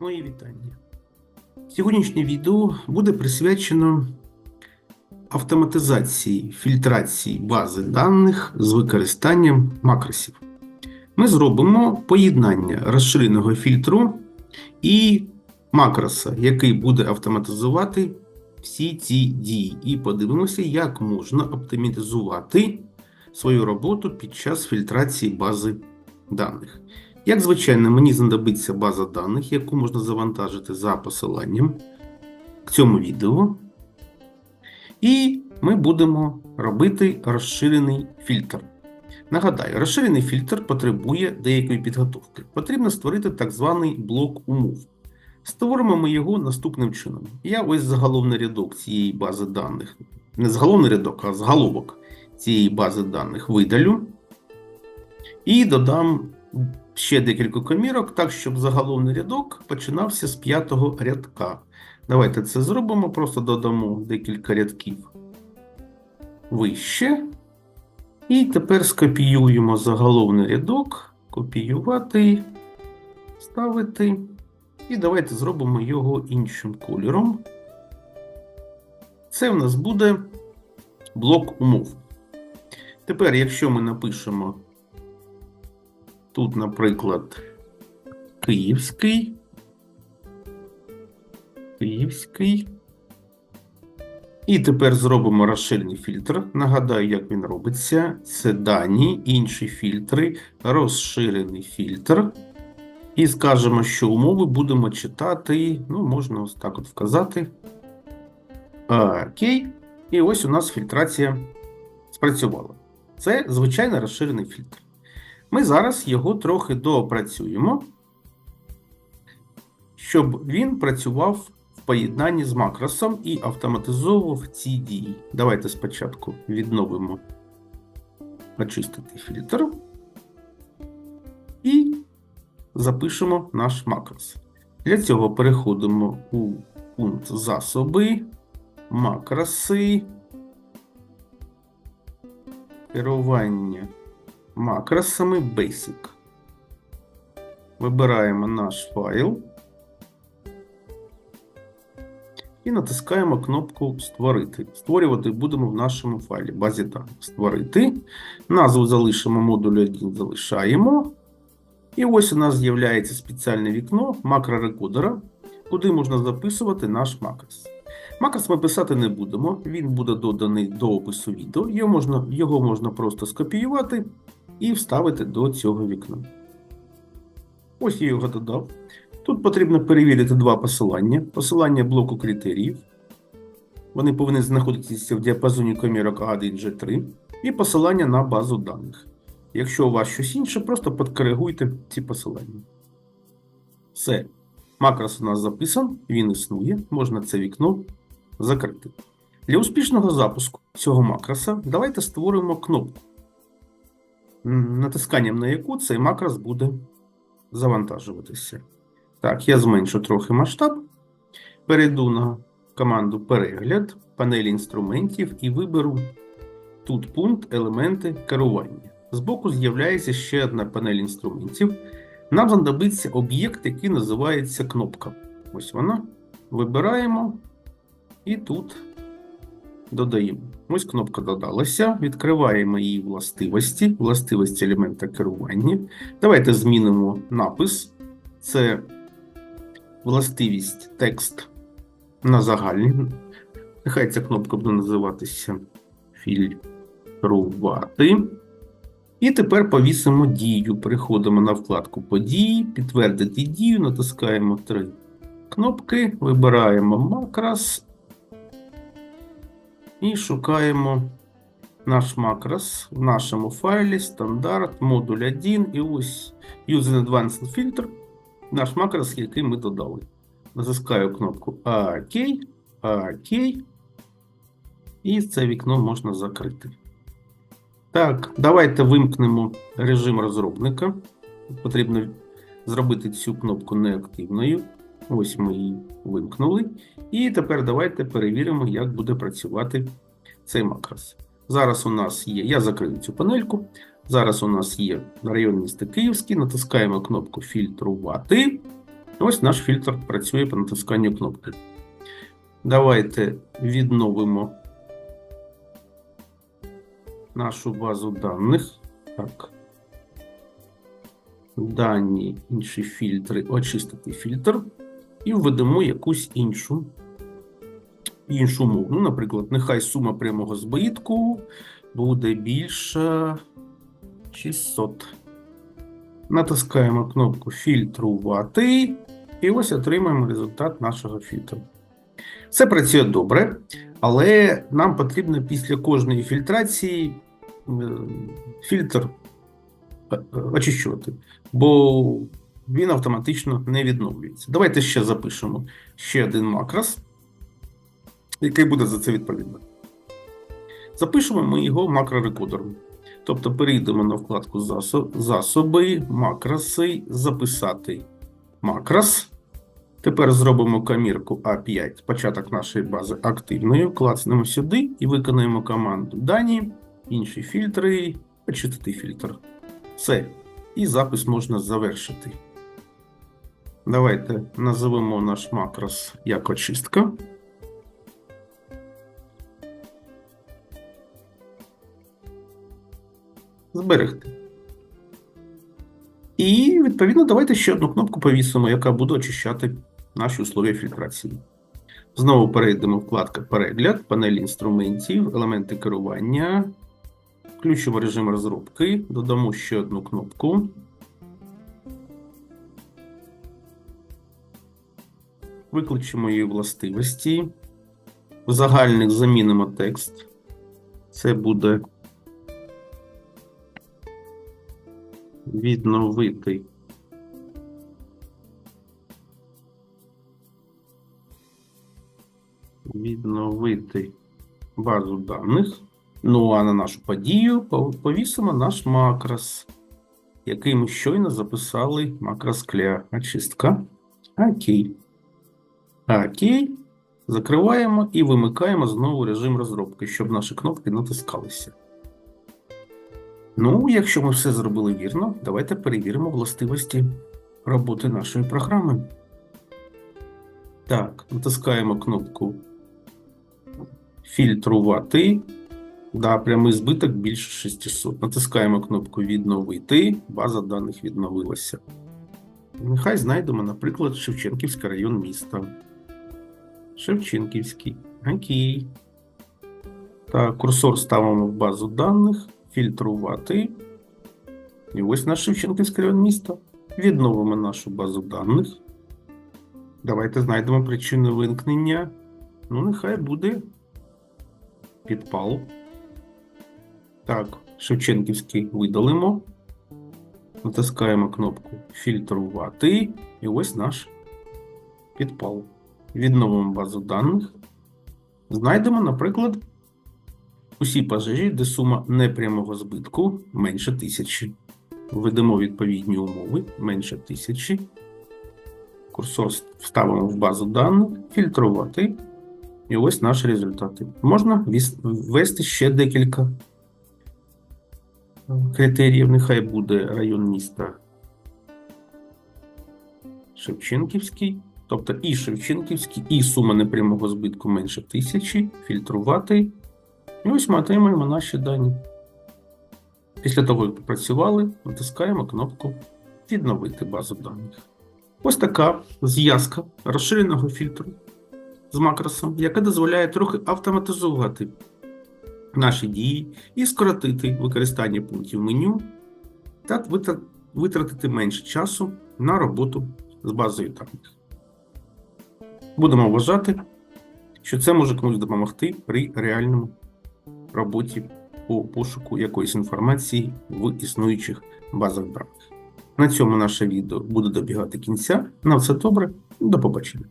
Мої вітання. Сьогоднішнє відео буде присвячено автоматизації фільтрації бази даних з використанням макросів. Ми зробимо поєднання розширеного фільтру і макроса, який буде автоматизувати всі ці дії, і подивимося, як можна оптимізувати свою роботу під час фільтрації бази даних. Як звичайно, мені знадобиться база даних, яку можна завантажити за посиланням к цьому відео. І ми будемо робити розширений фільтр. Нагадаю, розширений фільтр потребує деякої підготовки. Потрібно створити так званий блок умов. Створимо ми його наступним чином. Я ось заголовний рядок цієї бази даних, не заголовний рядок, а заголовок цієї бази даних видалю. І додам ще декілька комірок, так, щоб заголовний рядок починався з п'ятого рядка. Давайте це зробимо, просто додамо декілька рядків вище. І тепер скопіюємо заголовний рядок, копіювати, ставити. І давайте зробимо його іншим кольором. Це в нас буде блок умов. Тепер, якщо ми напишемо тут, наприклад, Київський, Київський. І тепер зробимо розширений фільтр. Нагадаю, як він робиться. Це дані, інші фільтри, розширений фільтр. І скажемо, що умови будемо читати. Ну, можна ось так от вказати. Окей. І ось у нас фільтрація спрацювала. Це звичайно розширений фільтр. Ми зараз його трохи доопрацюємо, щоб він працював в поєднанні з макросом і автоматизовував ці дії. Давайте спочатку відновимо очистити фільтр і запишемо наш макрос. Для цього переходимо у пункт засоби, макроси, керування макросами Basic. Вибираємо наш файл і натискаємо кнопку Створити. Створювати будемо в нашому файлі базі даних. Створити. Назву залишимо модуль 1 залишаємо. І ось у нас з'являється спеціальне вікно макрорекодера, куди можна записувати наш макрос. Макрос ми писати не будемо, він буде доданий до опису відео. Його можна, його можна просто скопіювати і вставити до цього вікна. Ось я його додав. Тут потрібно перевірити два посилання: посилання блоку критеріїв. Вони повинні знаходитися в діапазоні комірок A1 G3 і посилання на базу даних. Якщо у вас щось інше, просто підкоригуйте ці посилання. Все. Макрос у нас записан, він існує, можна це вікно закрити. Для успішного запуску цього макроса давайте створимо кнопку натисканням на яку цей макрос буде завантажуватися. Так, я зменшу трохи масштаб. Перейду на команду Перегляд, панель інструментів і виберу тут пункт Елементи керування. Збоку з'являється ще одна панель інструментів. Нам знадобиться об'єкт, який називається кнопка. Ось вона. Вибираємо і тут додаємо. Ось кнопка додалася. Відкриваємо її властивості, властивості елемента керування. Давайте змінимо напис. Це властивість текст на загальний. Нехай ця кнопка буде називатися фільтрувати. І тепер повісимо дію. Переходимо на вкладку події, підтвердити дію, натискаємо три кнопки, вибираємо макрос і шукаємо наш макрос в нашому файлі стандарт, модуль 1 і ось Using Advanced Filter, наш макрос, який ми додали. Натискаю кнопку ОК, ОК, і це вікно можна закрити. Так, давайте вимкнемо режим розробника. Потрібно зробити цю кнопку неактивною. Ось ми її вимкнули. І тепер давайте перевіримо, як буде працювати цей макрос. Зараз у нас є, я закрию цю панельку. Зараз у нас є район міста Київський, натискаємо кнопку Фільтрувати. Ось наш фільтр працює по натисканню кнопки. Давайте відновимо нашу базу даних. Так. Дані, інші фільтри, очистити фільтр і введемо якусь іншу, іншу мову. Ну, наприклад, нехай сума прямого збитку буде більша 600. Натискаємо кнопку Фільтрувати, і ось отримаємо результат нашого фільтру. Все працює добре, але нам потрібно після кожної фільтрації е, фільтр е, е, очищувати, бо він автоматично не відновлюється. Давайте ще запишемо ще один макрос, який буде за це відповідати. Запишемо ми його макрорекодером. Тобто перейдемо на вкладку Засоби, макроси, записати макрос. Тепер зробимо комірку А5, початок нашої бази активною, клацнемо сюди і виконаємо команду Дані, інші фільтри, очистити фільтр. Все. І запис можна завершити. Давайте називемо наш макрос як очистка. Зберегти. І, відповідно, давайте ще одну кнопку повісимо, яка буде очищати наші условия фільтрації. Знову перейдемо вкладка Перегляд, панель інструментів, елементи керування, включимо режим розробки, додамо ще одну кнопку. Виключимо її властивості. В загальних замінимо текст. Це буде відновити. Відновити базу даних. Ну, а на нашу подію повісимо наш макрос, який ми щойно записали макрос кля очистка. Окей. Окей. Закриваємо і вимикаємо знову режим розробки, щоб наші кнопки натискалися. Ну, якщо ми все зробили вірно, давайте перевіримо властивості роботи нашої програми. Так, натискаємо кнопку Фільтрувати. Да, прямий збиток більше 600. Натискаємо кнопку Відновити. База даних відновилася. Нехай знайдемо, наприклад, Шевченківський район міста. Шевченківський. Окей. Так, курсор ставимо в базу даних фільтрувати. І ось наш Шевченківський район міста. Відновимо нашу базу даних. Давайте знайдемо причину вимкнення. Ну, нехай буде підпал. Так, Шевченківський видалимо. Натискаємо кнопку Фільтрувати. І ось наш підпал. Відновимо базу даних. Знайдемо, наприклад, усі пожежі, де сума непрямого збитку менше тисячі. Введемо відповідні умови менше тисячі. Курсор вставимо в базу даних, фільтрувати. І ось наші результати. Можна ввести ще декілька критеріїв. Нехай буде район міста Шевченківський. Тобто і Шевченківський, і сума непрямого збитку менше тисячі. Фільтрувати. І ось ми отримаємо наші дані. Після того, як попрацювали, натискаємо кнопку Відновити базу даних. Ось така зв'язка розширеного фільтру з макросом, яка дозволяє трохи автоматизувати наші дії і скоротити використання пунктів меню та витратити менше часу на роботу з базою даних. Будемо вважати, що це може комусь допомогти при реальному роботі по пошуку якоїсь інформації в існуючих базах даних. На цьому наше відео буде добігати кінця. На все добре, до побачення.